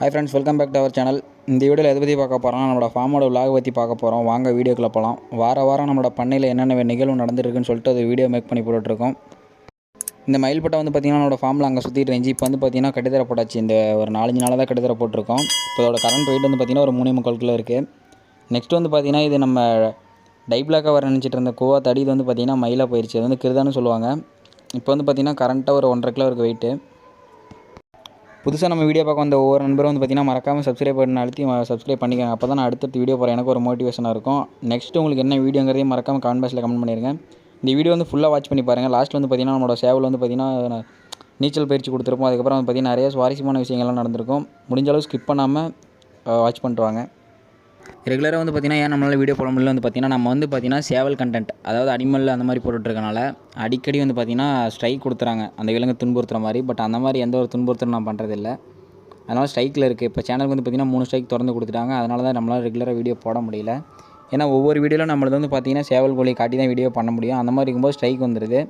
Hi friends welcome back to our channel இந்த வீடியோவில் எதை பற்றி பார்க்க போகிறோம் நம்மளோட ஃபார்மோட விலாக் பற்றி பார்க்க போகிறோம் வாங்க வீடியோக்குள்ளே போகலாம் வார வாரம் நம்மளோட பண்ணையில் என்னென்ன நிகழ்வு நடந்துருக்குன்னு சொல்லிட்டு அது வீடியோ மேக் பண்ணி போட்டுருக்கோம் இந்த மயில்பட்டை வந்து பார்த்திங்கன்னா நம்மளோட ஃபார்மில் அங்கே சுற்றிட்டு இருந்துச்சு. இப்போ வந்து பார்த்திங்கன்னா கட்டுத்தர போட்டாச்சு. இந்த ஒரு நாலஞ்சு நாளாக தான் கட்டுத்தர போட்டிருக்கோம். இப்போ அதோட கரண்ட் வெயிட் வந்து பார்த்திங்கன்னா ஒரு மூணே முக்கால் கிலோ இருக்குது நெக்ஸ்ட் வந்து பார்த்திங்கன்னா இது நம்ம டைப்ளாக்காக வர நினச்சிட்டு இருந்த கோவா தடி இது வந்து பார்த்திங்கன்னா மயிலாக போயிடுச்சு அது வந்து கிருதான்னு சொல்லுவாங்க. இப்போ வந்து பார்த்திங்கன்னா கரண்ட்டாக ஒரு ஒன்றரை கிலோ இருக்குது வெயிட்டு புதுசாக நம்ம வீடியோ பார்க்க வந்த ஒவ்வொரு நண்பரும் வந்து பார்த்தீங்கன்னா மறக்காமல் சப்ஸ்கிரைப் பண்ணி அழுத்தி சப்ஸ்கிரைப் பண்ணிக்கோங்க. அப்போ தான் நான் அடுத்தடுத்து வீடியோ போகிற எனக்கு ஒரு மோட்டிவேஷனாக இருக்கும். நெக்ஸ்ட் உங்களுக்கு என்ன வீடியோங்கிறதையும் மறக்காமல் கமெண்ட் பாக்ஸில் கமெண்ட் பண்ணிடுங்க இந்த வீடியோ வந்து ஃபுல்லாக வாட்ச் பண்ணி பாருங்கள் லாஸ்ட் வந்து பார்த்தீங்கன்னா நம்மளோட சேவல் வந்து பார்த்தீங்கன்னா நீச்சல் பயிற்சி கொடுத்துருப்போம். அதுக்கப்புறம் வந்து பார்த்தீங்கன்னா நிறைய சுவாரஸ்யமான விஷயங்கள்லாம் நடந்திருக்கும். முடிஞ்ச அளவு ஸ்கிப் பண்ணாமல் வாட்ச் பண்ணிட்டு வாங்க. ரெகுலராக வந்து பார்த்திங்கன்னா ஏன் நம்மளால் வீடியோ போட முடியல? வந்து பார்த்திங்கன்னா நம்ம வந்து பார்த்திங்கன்னா சேவல் கண்டென்ட் அதாவது அனிமல் அந்த மாதிரி போட்டுட்ருக்கனால அடிக்கடி வந்து பார்த்திங்கன்னா ஸ்ட்ரைக் கொடுத்துறாங்க. அந்த விலங்கு துன்புறுத்துற மாதிரி. பட் அந்த மாதிரி எந்த ஒரு துன்புறுத்தலும் நான் பண்ணுறதில்ல அதனால் ஸ்ட்ரைக்கில் இருக்குது இப்போ சேனலுக்கு வந்து பார்த்திங்கன்னா மூணு ஸ்ட்ரைக் திறந்து கொடுத்துட்டாங்க. அதனால தான் நம்மளால் ரெகுலராக வீடியோ போட முடியல. ஏன்னா ஒவ்வொரு வீடியோவில் நம்மளது வந்து பார்த்திங்கன்னா சேவல் கோழி காட்டி தான் வீடியோ பண்ண முடியும். அந்த மாதிரி இருக்கும்போது ஸ்ட்ரைக் வந்துடுது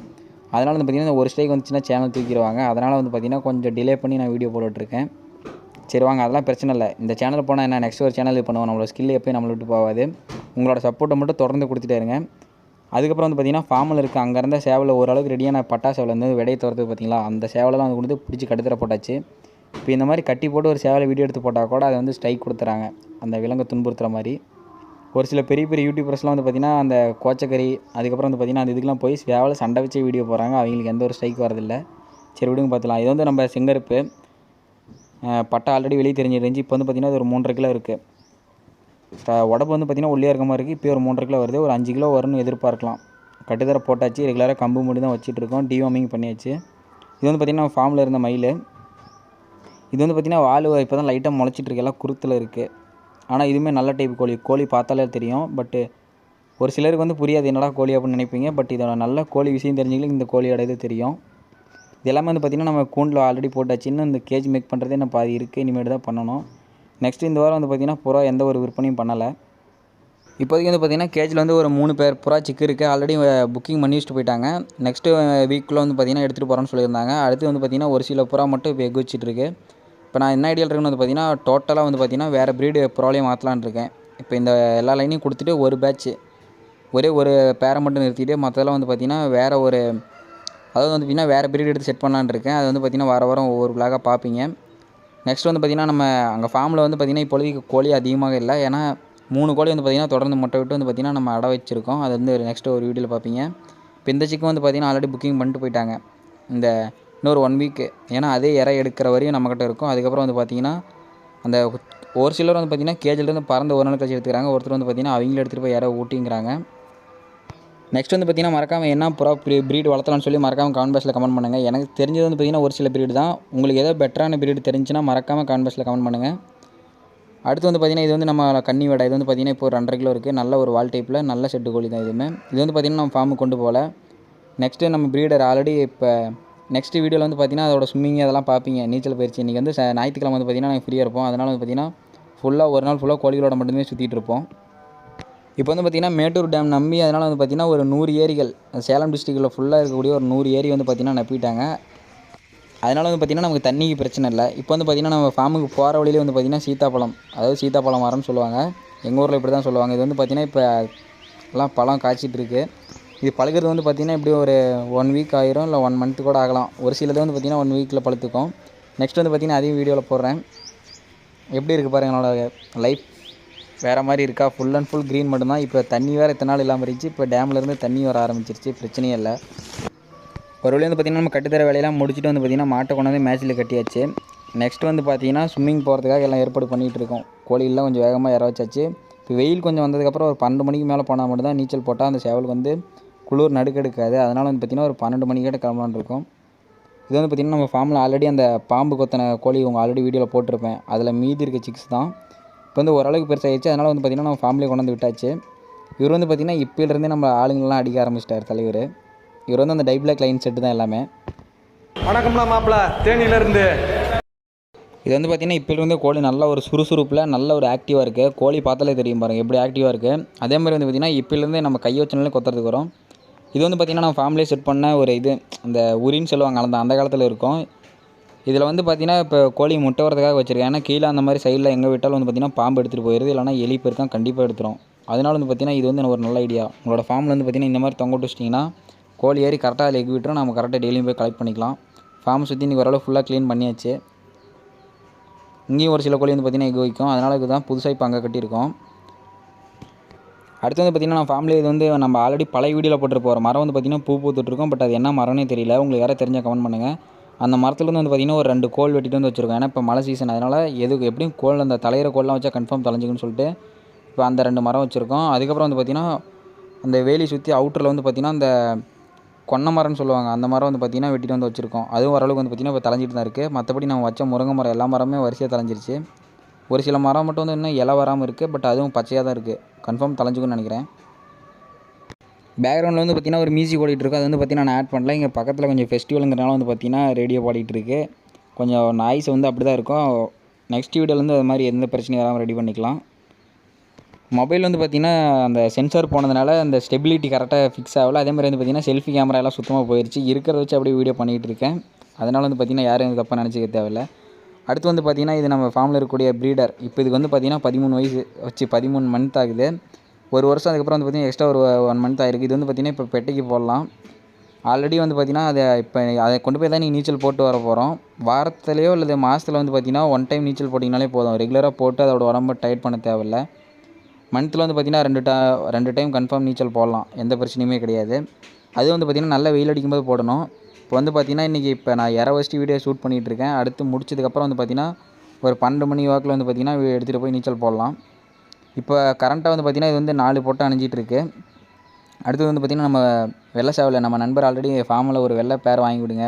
அதனால் வந்து பார்த்திங்கன்னா ஒரு ஸ்ட்ரைக் வந்துச்சுன்னா சேனல் தூக்கிடுவாங்க. அதனால் வந்து பார்த்திங்கன்னா கொஞ்சம் டிலே பண்ணி நான் வீடியோ போட்டுட்ருக்கேன். சரி வாங்க அதெல்லாம் பிரச்சனை இல்லை. இந்த சேனல் போனால் என்ன நெக்ஸ்ட் ஒரு சேனல் இது பண்ணுவோம். நம்மளோட ஸ்கில் எப்போயும் நம்மளை விட்டு போகாது. உங்களோட சப்போர்ட்டை மட்டும் தொடர்ந்து கொடுத்துட்டே இருங்க. அதுக்கப்புறம் வந்து பார்த்திங்கன்னா ஃபார்மில் இருக்குது அங்கே இருந்த சேவலை ஓரளவுக்கு ரெடியான பட்டா சேவலை வந்து விடையை தோறது பார்த்தீங்களா அந்த சேவலெலாம் வந்து கொடுத்து பிடிச்சி கட்டுத்தர போட்டாச்சு. இப்போ இந்த மாதிரி கட்டி போட்டு ஒரு சேவலை வீடியோ எடுத்து போட்டால் கூட அதை வந்து ஸ்ட்ரைக் கொடுத்துறாங்க. அந்த விலங்கை துன்புறுத்துகிற மாதிரி. ஒரு சில பெரிய பெரிய யூடியூபர்ஸ்லாம் வந்து பார்த்திங்கன்னா அந்த கோச்சக்கறி அதுக்கப்புறம் வந்து பார்த்திங்கன்னா அந்த இதுக்கெலாம் போய் சேவலை சண்டை வச்சு வீடியோ போகிறாங்க அவங்களுக்கு எந்த ஒரு ஸ்ட்ரைக் வரதில்லை சரி விடுங்க பார்த்துலாம் இது வந்து நம்ம செங்கருப்பு. பட்டை ஆல்ரெடி வெளியே தெரிஞ்சிருந்துச்சு. இப்போ வந்து பார்த்திங்கன்னா அது ஒரு மூன்றரை கிலோ இருக்குது உடம்பு வந்து பார்த்திங்கன்னா ஒல்லியாக இருக்க மாதிரி இருக்குது இப்போ ஒரு மூன்றரை கிலோ வருது. ஒரு அஞ்சு கிலோ வரும்னு எதிர்பார்க்கலாம். கட்டுத்தர போட்டாச்சு. ரெகுலராக கம்பு மூடி தான் வச்சுட்ருக்கோம் டிவாமிங் டிவார்மிங் பண்ணியாச்சு. இது வந்து பார்த்திங்கன்னா ஃபார்மில் இருந்த மயில். இது வந்து பார்த்திங்கன்னா வால் இப்போ தான் லைட்டாக முளைச்சிட்ருக்கு எல்லாம் குருத்தில் இருக்குது ஆனால் இதுவுமே நல்ல டைப் கோழி. கோழி பார்த்தாலே தெரியும். பட்டு ஒரு சிலருக்கு வந்து புரியாது. என்னடா கோழி அப்படின்னு நினைப்பீங்க. பட் இதோட நல்ல கோழி விஷயம் தெரிஞ்சுக்கலாம் இந்த கோழியோட இது தெரியும். இது எல்லாமே வந்து பார்த்திங்கன்னா நம்ம கூண்டில் ஆல்ரெடி போட்டாச்சு. இன்னும் இந்த கேஜ் மேக் பண்ணுறதே இன்னும் பாதி இருக்குது இனிமேட்டு தான் பண்ணணும். நெக்ஸ்ட் இந்த வாரம் வந்து பார்த்திங்கன்னா புறா எந்த ஒரு விற்பனையும் பண்ணலை. இப்போதைக்கு வந்து பார்த்திங்கன்னா கேஜில் வந்து ஒரு மூணு பேர் புறா சிக்கு இருக்குது ஆல்ரெடி புக்கிங் பண்ணி வச்சுட்டு போயிட்டாங்க. நெக்ஸ்ட்டு வீக்கில் வந்து பார்த்திங்கன்னா எடுத்துகிட்டு போகிறோன்னு சொல்லியிருந்தாங்க. அடுத்து வந்து பார்த்திங்கன்னா ஒரு சில புறா மட்டும் இப்போ எக் வச்சுட்ருக்கு இப்போ நான் என்ன ஐடியாவில் இருக்குன்னு வந்து பார்த்திங்கன்னா டோட்டலாக வந்து பார்த்திங்கன்னா வேறு ப்ரீடு புறாலையும் மாற்றலான்னு இருக்கேன். இப்போ இந்த எல்லா லைனையும் கொடுத்துட்டு ஒரு பேட்ச் ஒரே ஒரு பேரை மட்டும் நிறுத்திட்டு மற்றதெல்லாம் வந்து பார்த்திங்கன்னா வேறு ஒரு அதாவது வந்து பார்த்திங்கன்னா வேறு பீரியட் எடுத்து செட் பண்ணலான்னு இருக்கேன் அது வந்து பார்த்திங்கன்னா வார வாரம் ஒவ்வொரு விலாகாக பார்ப்பீங்க நெக்ஸ்ட் வந்து பார்த்திங்கன்னா நம்ம அங்கே ஃபார்மில் வந்து பார்த்திங்கன்னா இப்போதைக்கு கோழி அதிகமாக இல்லை ஏன்னா மூணு கோழி வந்து பார்த்திங்கன்னா தொடர்ந்து முட்டை விட்டு வந்து பார்த்திங்கன்னா நம்ம அடை வச்சுருக்கோம் அது வந்து நெக்ஸ்ட் ஒரு வீடியோவில் பார்ப்பீங்க இப்போ இந்த சிக்கன் வந்து பார்த்திங்கன்னா ஆல்ரெடி புக்கிங் பண்ணிட்டு போயிட்டாங்க இந்த இன்னொரு ஒன் வீக்கு ஏன்னா அதே இறை எடுக்கிற வரையும் நம்மக்கிட்ட இருக்கும் அதுக்கப்புறம் வந்து பார்த்திங்கன்னா அந்த ஒரு சிலர் வந்து பார்த்திங்கன்னா கேஜிலேருந்து பறந்து ஒரு நாள் கழிச்சு எடுத்துக்கிறாங்க ஒருத்தர் வந்து பார்த்திங்கன்னா அவங்களே எடுத்துகிட்டு போய் இறை ஊட்டிங்கிறாங்க நெக்ஸ்ட் வந்து பார்த்திங்கன்னா மறக்காமல் என்ன ப்ரா ப்ரீட் வளர்த்தலாம்னு சொல்லி மறக்காமல் கமெண்ட் பாக்ஸில் கமெண்ட் பண்ணுங்கள் எனக்கு தெரிஞ்சது வந்து பார்த்திங்கன்னா ஒரு சில ப்ரீடு தான். உங்களுக்கு ஏதோ பெட்டரான ப்ரீடு தெரிஞ்சுன்னா மறக்காமல் கமெண்ட் பாக்ஸில் கமெண்ட் பண்ணுங்கள் அடுத்து வந்து பார்த்திங்கன்னா இது வந்து நம்ம கன்னி வடை. இது வந்து பார்த்திங்கன்னா இப்போ ஒரு ரெண்டரை கிலோ இருக்குது நல்ல ஒரு வால் டைப்பில் நல்ல செட்டு கோழி தான் இதுவுமே. இது வந்து பார்த்திங்கன்னா நம்ம ஃபார்முக்கு கொண்டு போகல. நெக்ஸ்ட்டு நம்ம ப்ரீடர் ஆல்ரெடி இப்போ நெக்ஸ்ட் வீடியோவில் வந்து பார்த்திங்கன்னா அதோட ஸ்விம்மிங் அதெல்லாம் பார்ப்பீங்க. நீச்சல் பயிற்சி. இன்றைக்கி வந்து ஞாயிற்றுக்கிழமை வந்து பார்த்திங்கன்னா நாங்கள் ஃப்ரீயாக இருப்போம். அதனால் வந்து பார்த்திங்கன்னா ஃபுல்லாக ஒரு நாள் ஃபுல்லாக கோழிகளோட மட்டுமே சுற்றிட்டு இருப்போம். இப்போ வந்து பார்த்திங்கன்னா மேட்டூர் டேம் நம்பி அதனால் வந்து பார்த்திங்கன்னா ஒரு நூறு ஏரிகள் சேலம் டிஸ்ட்ரிக்டில் ஃபுல்லாக இருக்கக்கூடிய ஒரு நூறு ஏரி வந்து பார்த்திங்கன்னா நப்பிட்டாங்க அதனால் வந்து பார்த்திங்கன்னா நமக்கு தண்ணிக்கு பிரச்சனை இல்லை இப்போ வந்து பார்த்திங்கன்னா நம்ம ஃபார்முக்கு போகிற வழியிலே வந்து பார்த்திங்கன்னா சீத்தாப்பழம் அதாவது சீத்தாப்பழம் மரம்னு சொல்லுவாங்க எங்கள் ஊரில் இப்படி தான் சொல்லுவாங்க இது வந்து பார்த்திங்கன்னா இப்போ எல்லாம் பழம் காய்ச்சிட்ருக்கு இருக்குது இது பழுக்கிறது வந்து பார்த்திங்கன்னா இப்படி ஒரு ஒன் வீக் ஆயிரும் இல்லை ஒன் மந்த்து கூட ஆகலாம் ஒரு சிலது வந்து பார்த்திங்கன்னா ஒன் வீக்கில் பழுத்துக்கும் நெக்ஸ்ட் வந்து பார்த்திங்கன்னா அதையும் வீடியோவில் போடுறேன் எப்படி இருக்குது பாருங்கள் என்னோட லைஃப் வேறு மாதிரி இருக்கா? ஃபுல் அண்ட் ஃபுல் க்ரீன் மட்டும்தான். இப்போ தண்ணி வேறு இத்தனை நாள் இல்லாமல் இருந்துச்சு. இப்போ டேம்லேருந்து தண்ணி வர ஆரம்பிச்சிருச்சு. பிரச்சனையே இல்லை. ஒரு வழி வந்து பார்த்திங்கன்னா நம்ம கட்டுத்தர வேலையெல்லாம் முடிச்சுட்டு வந்து பார்த்திங்கன்னா மாட்டை கொண்டாந்து மேட்ச்சில் கட்டியாச்சு. நெக்ஸ்ட் வந்து பார்த்திங்கன்னா ஸ்விம்மிங் போகிறதுக்காக எல்லாம் ஏற்பாடு பண்ணிகிட்டு இருக்கோம். கோழியெல்லாம் கொஞ்சம் வேகமாக இற வச்சாச்சு. இப்போ வெயில் கொஞ்சம் வந்ததுக்கப்புறம் ஒரு பன்னெண்டு மணிக்கு மேலே போனால் மட்டும்தான் நீச்சல் போட்டால் அந்த சேவலுக்கு வந்து குளிர் நடுக்கெடுக்காது அதனால் வந்து பார்த்திங்கன்னா ஒரு பன்னெண்டு மணிக்கிட்ட கிளம்பலான்னு இருக்கும். இது வந்து பார்த்திங்கன்னா நம்ம ஃபார்மில் ஆல்ரெடி அந்த பாம்பு கொத்தனை கோழி உங்கள் ஆல்ரெடி வீடியோவில் போட்டிருப்பேன். அதில் மீதி இருக்க சிக்ஸ் தான். இப்போ வந்து ஓரளவுக்கு பெருசாகிடுச்சு. அதனால் வந்து பார்த்திங்கன்னா நம்ம ஃபேமிலியை கொண்டு வந்து விட்டாச்சு. இவர் வந்து பார்த்திங்கன்னா இப்போலேருந்தே நம்ம ஆளுங்கள்லாம் அடிக்க ஆரம்பிச்சிட்டார் தலைவர். இவர் வந்து அந்த டைப்ளாக் லைன் செட்டு தான் எல்லாமே. வணக்கம்ண்ணா மாப்பிள்ள தேனியிலேருந்து. இது வந்து பார்த்திங்கன்னா இப்போலேருந்தே கோழி நல்ல ஒரு சுறுசுறுப்பில் நல்ல ஒரு ஆக்டிவாக இருக்குது கோழி பார்த்தாலே தெரியும் பாருங்கள் எப்படி ஆக்டிவாக இருக்குது அதே மாதிரி வந்து பார்த்திங்கன்னா இப்போலேருந்தே நம்ம கை வச்சனாலே கொத்துறதுக்கு வரும். இது வந்து பார்த்திங்கன்னா நம்ம ஃபேமிலியே செட் பண்ண ஒரு இது அந்த உரின்னு சொல்லுவாங்க அந்த அந்த காலத்தில் இருக்கும். இதில் வந்து பார்த்தீங்கன்னா இப்போ கோழி முட்டை வரதுக்காக வச்சுருக்கேன். ஏன்னா கீழே அந்த மாதிரி சைடில் எங்கே விட்டாலும் வந்து பார்த்தீங்கன்னா பாம்பு எடுத்துகிட்டு போயிடுது. இல்லைனா எலி பெருக்கம் கண்டிப்பாக எடுத்துரும். அதனால வந்து பார்த்தீங்கன்னா இது வந்து ஒரு நல்ல ஐடியா உங்களோட ஃபார்மில் வந்து பார்த்தீங்கன்னா இந்த மாதிரி தொங்க விட்டுச்சிட்டிங்கன்னா கோழி ஏறி கரெக்டாக அதில் எக் விட்டுரும். நம்ம கரெக்டாக டெய்லியும் போய் கலெக்ட் பண்ணிக்கலாம். ஃபார்ம் சுற்றி இன்றைக்கி ஓரளவு ஃபுல்லாக க்ளீன் பண்ணியாச்சு. இங்கேயும் ஒரு சில கோழி வந்து பார்த்திங்கன்னா எக் வைக்கும். அதனால் இதுதான் புதுசாக இப்போ அங்கே கட்டியிருக்கோம். அடுத்து வந்து பார்த்திங்கன்னா நான் ஃபேமிலி இது வந்து நம்ம ஆல்ரெடி பழைய வீடியோவில் போட்டு மரம் வந்து பார்த்திங்கன்னா பூ பூத்துட்ருக்கோம் பட் அது என்ன மரம்னே தெரியல. உங்களுக்கு யாராவது தெரிஞ்சால் கமெண்ட் பண்ணுங்கள் அந்த மரத்துலேருந்து வந்து பார்த்திங்கன்னா ஒரு ரெண்டு கோல் வெட்டிட்டு வந்து வச்சுருக்கோம். ஏன்னா இப்போ மழை சீசன் அதனால் எதுக்கு எப்படியும் கோல் அந்த தலையிற கோல்லாம் வச்சா கன்ஃபார்ம் தொலைஞ்சிக்குன்னு சொல்லிட்டு இப்போ அந்த ரெண்டு மரம் வச்சுருக்கோம். அதுக்கப்புறம் வந்து பார்த்திங்கன்னா அந்த வேலி சுற்றி அவுட்டரில் வந்து பார்த்திங்கன்னா அந்த கொன்னை மரம்னு சொல்லுவாங்க. அந்த மரம் வந்து பார்த்திங்கன்னா வெட்டிட்டு வந்து வச்சுருக்கோம். அதுவும் ஓரளவுக்கு வந்து பார்த்திங்கன்னா இப்போ தலைஞ்சிட்டு தான் இருக்குது மற்றபடி நம்ம வச்ச முருங்கை மரம் எல்லா மரமே வரிசையாக தலைஞ்சிருச்சு. ஒரு சில மரம் மட்டும் வந்து இன்னும் இலை வராமல் இருக்குது பட் அதுவும் பச்சையாக தான் இருக்குது கன்ஃபார்ம் தலைஞ்சுக்குன்னு நினைக்கிறேன். பேக்ரவுண்டில் வந்து பார்த்திங்கன்னா ஒரு மியூசிக் ஓடிட்டுருக்கு. அது வந்து பார்த்திங்கன்னா நான் ஆட் பண்ணல. இங்கே பக்கத்தில் கொஞ்சம் ஃபெஸ்டிவலுங்கிறனால வந்து பார்த்திங்கன்னா ரேடியோ பாடிட்டுருக்கு கொஞ்சம் நாய்ஸ் வந்து அப்படி தான் இருக்கும் நெக்ஸ்ட் வீடியோலேருந்து அது மாதிரி எந்த பிரச்சனையும் வராமல் ரெடி பண்ணிக்கலாம். மொபைல் வந்து பார்த்திங்கன்னா அந்த சென்சார் போனதுனால அந்த ஸ்டெபிலிட்டி கரெக்டாக ஃபிக்ஸ் ஆகல. அதே மாதிரி வந்து பார்த்திங்கன்னா செல்ஃபி கேமரா எல்லாம் சுத்தமாக போயிடுச்சு இருக்கிறத வச்சு அப்படியே வீடியோ பண்ணிகிட்டு இருக்கேன். அதனால் வந்து பார்த்திங்கன்னா யாரும் எனக்கு தப்பாக நினச்சிக்க தேவையில்ல. அடுத்து வந்து பார்த்திங்கன்னா இது நம்ம ஃபார்மில் இருக்கக்கூடிய ப்ரீடர் இப்போ இதுக்கு வந்து பார்த்திங்கன்னா பதிமூணு வயசு வச்சு பதிமூணு மந்த் ஆகுது. ஒரு வருஷம் அதுக்கப்புறம் வந்து பார்த்திங்கன்னா எக்ஸ்ட்ரா ஒரு ஒன் மந்த் ஆயிருக்கு. இது வந்து பார்த்திங்கன்னா இப்போ பெட்டைக்கு போடலாம். ஆல்ரெடி வந்து பார்த்திங்கன்னா அதை இப்போ அதை கொண்டு போய் தான் நீங்கள் நீச்சல் போட்டு வர போகிறோம் வாரத்துலேயோ அல்லது மாதத்தில் வந்து பார்த்திங்கன்னா ஒன் டைம் நீச்சல் போட்டிங்கனாலே போதும். ரெகுலராக போட்டு அதோட உடம்பு டைட் பண்ண தேவையில்ல. மந்த்தில் வந்து பார்த்திங்கன்னா ரெண்டு டா ரெண்டு டைம் கன்ஃபார்ம் நீச்சல் போடலாம். எந்த பிரச்சனையுமே கிடையாது. அது வந்து பார்த்திங்கன்னா நல்ல வெயில் அடிக்கும்போது போடணும். இப்போ வந்து பார்த்திங்கன்னா இன்றைக்கி இப்போ நான் இற வச்சுட்டு வீடியோ ஷூட் பண்ணிகிட்டு இருக்கேன். அடுத்து முடிச்சதுக்கப்புறம் வந்து பார்த்திங்கன்னா ஒரு பன்னெண்டு மணி வாக்கில் வந்து பார்த்திங்கன்னா எடுத்துகிட்டு போய் நீச்சல் போடலாம். இப்போ கரண்ட்டாக வந்து பார்த்திங்கன்னா இது வந்து நாலு போட்டு அணிஞ்சிட்ருக்கு. அடுத்தது வந்து பார்த்திங்கன்னா நம்ம வெள்ளை சேவலை நம்ம நண்பர் ஆல்ரெடி ஃபார்மில் ஒரு வெள்ளை பேர் வாங்கி விடுங்க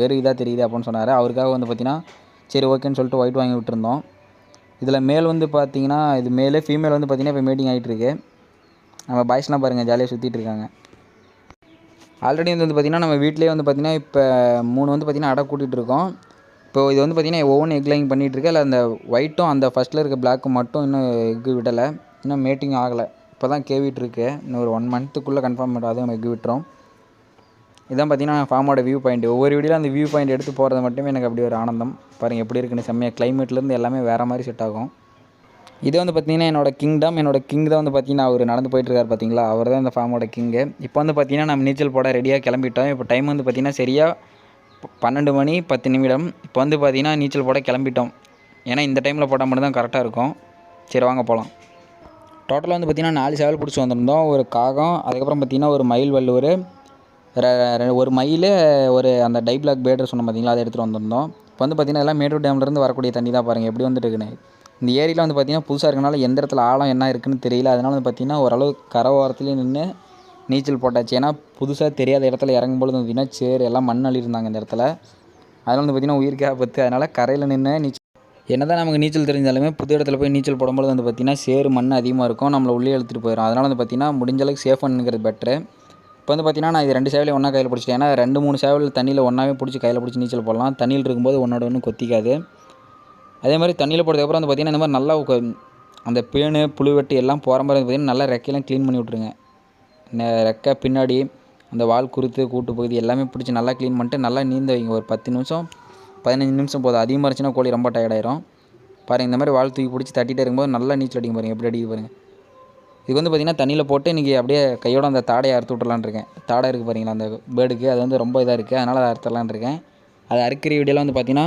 வெறும் இதாக தெரியுது அப்படின்னு சொன்னார். அவருக்காக வந்து பார்த்திங்கன்னா சரி ஓகேன்னு சொல்லிட்டு ஒயிட் வாங்கி விட்டுருந்தோம். இதில் மேல் வந்து பார்த்திங்கன்னா இது மேலே ஃபீமேல் வந்து பார்த்திங்கன்னா இப்போ மீட்டிங் ஆகிட்டுருக்கு நம்ம பாய்ஸ்லாம் பாருங்கள் ஜாலியாக சுற்றிட்டு இருக்காங்க. ஆல்ரெடி வந்து பார்த்திங்கன்னா நம்ம வீட்டிலே வந்து பார்த்திங்கன்னா இப்போ மூணு வந்து பார்த்திங்கன்னா அடை கூட்டிகிட்டு இருக்கோம். இப்போ இது வந்து பார்த்திங்கன்னா ஒவ்வொன்றும் எக் லைங் பண்ணிகிட்டு இருக்கு அதில் அந்த ஒயிட்டும் அந்த ஃபஸ்ட்டில் இருக்க பிளாக்கும் மட்டும் இன்னும் எக்கு விடலை. இன்னும் மேட்டிங் ஆகலை. இப்போ தான் கேவிட்டுருக்கு. இன்னும் ஒரு ஒன் மந்த்துக்குள்ளே கன்ஃபார்ம் அதுவும் எக்கு விட்டுரும் இதான் பார்த்தீங்கன்னா ஃபார்மோட வியூ பாயிண்ட் ஒவ்வொரு வீடியோவில் அந்த வியூ பாயிண்ட் எடுத்து போகிறது மட்டுமே எனக்கு அப்படி ஒரு ஆனந்தம். பாருங்கள் எப்படி இருக்குன்னு. செம்மையாக கிளைமேட்லேருந்து எல்லாமே வேறு மாதிரி செட் ஆகும். இது வந்து பார்த்தீங்கன்னா என்னோடய கிங்டம் என்னோடய கிங் தான் வந்து பார்த்தீங்கன்னா அவர் நடந்து போயிட்டுருக்கார் பார்த்தீங்களா? அவர் தான் இந்த ஃபார்மோட கிங்கு இப்போ வந்து பார்த்திங்கன்னா நம்ம நீச்சல் போட ரெடியாக கிளம்பிட்டோம். இப்போ டைம் வந்து பார்த்தீங்கன்னா சரியாக பன்னெண்டு மணி பத்து நிமிடம். இப்போ வந்து பார்த்திங்கன்னா நீச்சல் போட கிளம்பிட்டோம். ஏன்னா இந்த டைமில் போட்டால் மட்டும் தான் கரெக்டாக இருக்கும். சரி வாங்க போகலாம் டோட்டலாக வந்து பார்த்திங்கன்னா நாலு சேவல் பிடிச்சி வந்திருந்தோம். ஒரு காகம் அதுக்கப்புறம் பார்த்திங்கன்னா ஒரு மயில் வல்லூர் ஒரு மயில் ஒரு அந்த டை பிளாக் பேடர் சொன்ன பார்த்தீங்களா அதை எடுத்துகிட்டு வந்திருந்தோம். இப்போ வந்து பார்த்திங்கன்னா எல்லாம் மேட்டூர் டேம்லேருந்து வரக்கூடிய தண்ணி தான் பாருங்கள் எப்படி வந்துட்டு இருக்குன்னு. இந்த ஏரியில் வந்து பார்த்திங்கன்னா புதுசாக இருக்கனால எந்த இடத்துல ஆழம் என்ன இருக்குன்னு தெரியல. அதனால வந்து பார்த்திங்கன்னா ஓரளவு கரை ஓரத்துலேயே நின்று நீச்சல் போட்டாச்சு. ஏன்னா புதுசாக தெரியாத இடத்துல இறங்கும்பொழுது பார்த்திங்கன்னா சேர் எல்லாம் மண் அள்ளியிருந்தாங்க இந்த இடத்துல. அதனால் வந்து பார்த்திங்கன்னா உயிர் ஆபத்து அதனால் கரையில் நின்று நீச்சல் என்னதான் நமக்கு நீச்சல் தெரிஞ்சாலுமே புது இடத்துல போய் நீச்சல் போடும்போது வந்து பார்த்திங்கன்னா சேறு மண் அதிகமாக இருக்கும். நம்மளை உள்ளே இழுத்துட்டு போயிடும் அதனால் வந்து பார்த்திங்கன்னா முடிஞ்சளவுக்கு சேஃப் பண்ணுங்கிறது பெட்ரு இப்போ வந்து பார்த்திங்கன்னா நான் இது ரெண்டு சேவலையும் ஒன்றா கையில் பிடிச்சிட்டேன். ஏன்னா ரெண்டு மூணு சேவல் தண்ணியில் ஒன்றாவே பிடிச்சி கையில் பிடிச்சி நீச்சல் போடலாம். தண்ணியில் இருக்கும்போது ஒன்றோட ஒன்று கொத்திக்காது. அதே மாதிரி தண்ணியில் போட்டதுக்கப்புறம் வந்து பார்த்திங்கன்னா இந்த மாதிரி நல்லா அந்த பேனு புழுவெட்டு எல்லாம் போகிற மாதிரி வந்து பார்த்திங்கன்னா நல்லா ரெக்கையெல்லாம் க்ளீன் பண்ணி விட்ருங்க ரெக்கை பின்னாடி அந்த வால் குருத்து கூட்டு பகுதி எல்லாமே பிடிச்சி நல்லா க்ளீன் பண்ணிட்டு நல்லா நீந்த வைங்க. ஒரு பத்து நிமிஷம் பதினஞ்சு நிமிஷம் போதும். அதிகமாக இருந்துச்சுன்னா கோழி ரொம்ப டயர்டாயிரும் பாருங்கள் இந்த மாதிரி வால் தூக்கி பிடிச்சி தட்டிகிட்டே இருக்கும்போது நல்லா நீச்சல் அடிக்கும் பாருங்கள் எப்படி அடிக்க பாருங்கள் இது வந்து பார்த்திங்கன்னா தண்ணியில் போட்டு இன்றைக்கி அப்படியே கையோட அந்த தாடையை அறுத்து விட்றலான்னு இருக்கேன். தாடை இருக்குது பாருங்களா அந்த பேர்டுக்கு அது வந்து ரொம்ப இதாக இருக்குது அதனால் அதை அறுத்துடலான்னு இருக்கேன். அது அறுக்கிற வீடியோலாம் வந்து பார்த்திங்கன்னா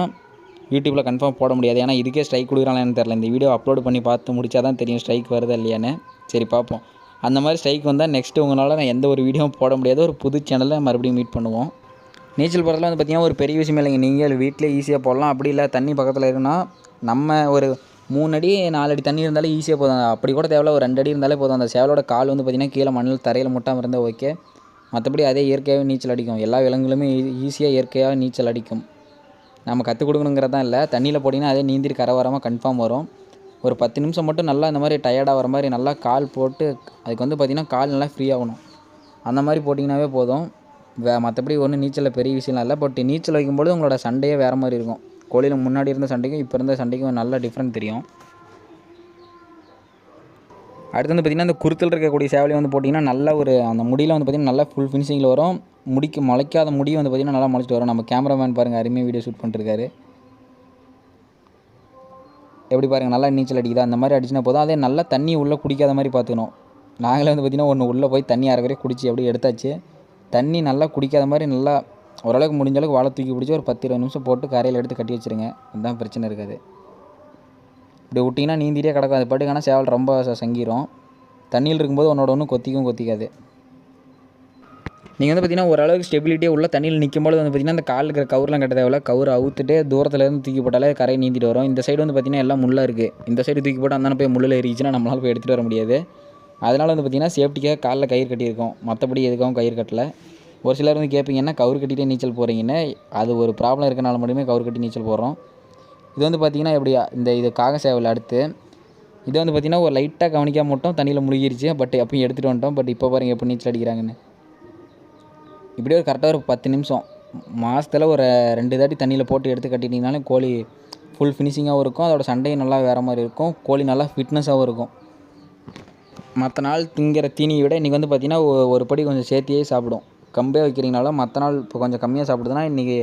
யூடியூப்பில் கன்ஃபார்ம் போட முடியாது. ஏன்னா இதுக்கே ஸ்ட்ரைக் கொடுக்குறாங்கன்னு தெரில இந்த வீடியோ அப்லோட் பண்ணி பார்த்து முடிச்சா தான் தெரியும் ஸ்ட்ரைக் வருதா இல்லையான்னு. சரி பார்ப்போம். அந்த மாதிரி ஸ்ட்ரைக் வந்தால் நெக்ஸ்ட்டு உங்களால் நான் எந்த ஒரு வீடியோவும் போட முடியாது. ஒரு புது சேனலில் மறுபடியும் மீட் பண்ணுவோம். நீச்சல் போகிறதுல வந்து பார்த்திங்கன்னா ஒரு பெரிய விஷயம் இல்லைங்க. நீங்கள் வீட்டிலே ஈஸியாக போடலாம். அப்படி இல்லை தண்ணி பக்கத்தில் இருக்குன்னா நம்ம ஒரு மூணு அடி நாலு அடி தண்ணி இருந்தாலே ஈஸியாக போதும். அப்படி கூட தேவையில்ல ஒரு ரெண்டு அடி இருந்தாலே போதும். அந்த சேவலோட கால் வந்து பார்த்திங்கன்னா கீழே மண்ணில் தரையில் முட்டாமல் இருந்தால் ஓகே மற்றபடி அதே இயற்கையாகவே நீச்சல் அடிக்கும். எல்லா விலங்குகளுமே ஈஸியாக இயற்கையாக நீச்சல் அடிக்கும். நம்ம கற்றுக் கொடுக்கணுங்கிறதான் இல்லை. தண்ணியில் போட்டிங்கன்னா அதே நீந்திரி கரை வராமல் கன்ஃபார்ம் வரும். ஒரு பத்து நிமிஷம் மட்டும் நல்லா இந்த மாதிரி டயர்டாக வர மாதிரி நல்லா கால் போட்டு அதுக்கு வந்து பார்த்திங்கன்னா கால் நல்லா ஃப்ரீ ஆகணும். அந்த மாதிரி போட்டிங்கனாவே போதும். வே மற்றபடி ஒன்றும் நீச்சலில் பெரிய விஷயம்லாம் இல்லை. பட் நீச்சல் வைக்கும்போது உங்களோட சண்டையே வேறு மாதிரி இருக்கும். கோழியில் முன்னாடி இருந்த சண்டைக்கும் இப்போ இருந்த சண்டைக்கும் நல்ல டிஃப்ரெண்ட் தெரியும். அடுத்து வந்து பார்த்திங்கன்னா அந்த குருத்தில் இருக்கக்கூடிய சேவலையும் வந்து போட்டிங்கன்னா நல்ல ஒரு அந்த முடியில் வந்து பார்த்திங்கன்னா நல்லா ஃபுல் ஃபினிஷிங்கில் வரும். முடிக்கு முளைக்காத முடி வந்து பார்த்திங்கன்னா நல்லா முளைச்சிட்டு வரும். நம்ம கேமராமேன் பாருங்கள் அருமையாக வீடியோ ஷூட் பண்ணிருக்காரு எப்படி பாருங்கள் நல்லா நீச்சல் அடிக்குதா? அந்த மாதிரி அடிச்சுனா போதும். அதே நல்லா தண்ணி உள்ளே குடிக்காத மாதிரி பார்த்துக்கணும். நாங்களே வந்து பார்த்திங்கன்னா ஒன்று உள்ளே போய் தண்ணி அரை வரையும் குடிச்சு அப்படியே எடுத்தாச்சு. தண்ணி நல்லா குடிக்காத மாதிரி நல்லா ஓரளவுக்கு முடிஞ்ச அளவுக்கு வாழை தூக்கி பிடிச்சி ஒரு பத்து இருபது நிமிஷம் போட்டு கரையில் எடுத்து கட்டி வச்சுருங்க. அதுதான் பிரச்சனை இருக்காது. இப்படி விட்டிங்கன்னா நீந்திரியே கிடக்கும். அது பாட்டுக்கான சேவல் ரொம்ப சங்கிரும். தண்ணியில் இருக்கும்போது உன்னோட ஒன்றும் கொத்திக்கும் கொத்திக்காது. நீங்கள் வந்து பார்த்தீங்கன்னா ஓரளவுக்கு ஸ்டெபிலிட்டியே உள்ள தண்ணியில் நிற்கும்போது வந்து பார்த்தீங்கன்னா அந்த காலில் இருக்கிற கவுர்லாம் கட்ட தேவையில்ல. கவுர் அவுத்துட்டு தூரத்துலேருந்து தூக்கி போட்டாலே கரையை நீந்திட்டு வரும். இந்த சைடு வந்து பார்த்தீங்கன்னா எல்லாம் முள்ளாக இருக்குது இந்த சைடு தூக்கி போட்டு அந்த போய் முள்ளில் ஏறிச்சுன்னா நம்மளால் போய் எடுத்துகிட்டு வர முடியாது. அதனால் வந்து பார்த்தீங்கன்னா சேஃப்டிக்காக காலில் கயிறு கட்டியிருக்கோம். மற்றபடி எதுக்காகவும் கயிறு கட்டலை. ஒரு சிலர் வந்து கேட்பீங்கன்னா கவுர் கட்டிகிட்டே நீச்சல் போகிறீங்கன்னு அது ஒரு ப்ராப்ளம் இருக்கனால மட்டுமே கவுர் கட்டி நீச்சல் போகிறோம் இது வந்து பார்த்தீங்கன்னா எப்படி இந்த இது காக சேவல் அடுத்து. இது வந்து பார்த்தீங்கன்னா ஒரு லைட்டாக கவனிக்காம மட்டும் தண்ணியில் முழுகிருச்சு. பட் அப்பயும் எடுத்துகிட்டு வந்துட்டோம். பட் இப்போ பாருங்க எப்படி நீச்சல் அடிக்கிறாங்கன்னு. இப்படியே ஒரு கரெக்டாக ஒரு பத்து நிமிஷம். மாதத்தில் ஒரு ரெண்டு தாட்டி தண்ணியில் போட்டு எடுத்து கட்டிட்டிங்கனாலே கோழி ஃபுல் ஃபினிஷிங்காகவும் இருக்கும். அதோட சண்டையும் நல்லா வேறு மாதிரி இருக்கும். கோழி நல்லா ஃபிட்னஸாகவும் இருக்கும். மற்ற நாள் திங்கிற தீனியை விட இன்றைக்கி வந்து பார்த்திங்கன்னா ஒரு படி கொஞ்சம் சேர்த்தியே சாப்பிடும். கம்பே வைக்கிறீங்கனால மற்ற நாள் இப்போ கொஞ்சம் கம்மியாக சாப்பிடுதுன்னா இன்றைக்கி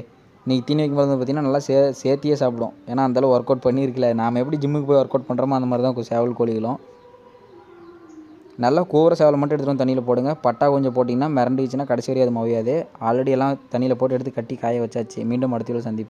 இன்றைக்கி தீனி வைக்கும்போது வந்து பார்த்திங்கன்னா நல்லா சே சேர்த்தியே சாப்பிடும். ஏன்னா அந்தளவு ஒர்க் அவுட் பண்ணியிருக்கல. நாம் எப்படி ஜிம்முக்கு போய் ஒர்க் அவுட் பண்ணுறோமோ அந்த மாதிரி தான் சேவல் கோழிகளும். நல்லா கூற சேவலை மட்டும் எடுத்துகிட்டு வந்து தண்ணியில் போடுங்க. பட்டா கொஞ்சம் போட்டிங்கன்னா மிரண்டுச்சுன்னா கடைசி வரையும் அது மவையாது. ஆல்ரெடி எல்லாம் தண்ணியில் போட்டு எடுத்து கட்டி காய வச்சாச்சு. மீண்டும் அடுத்த வீடியோவில் சந்திப்போம்.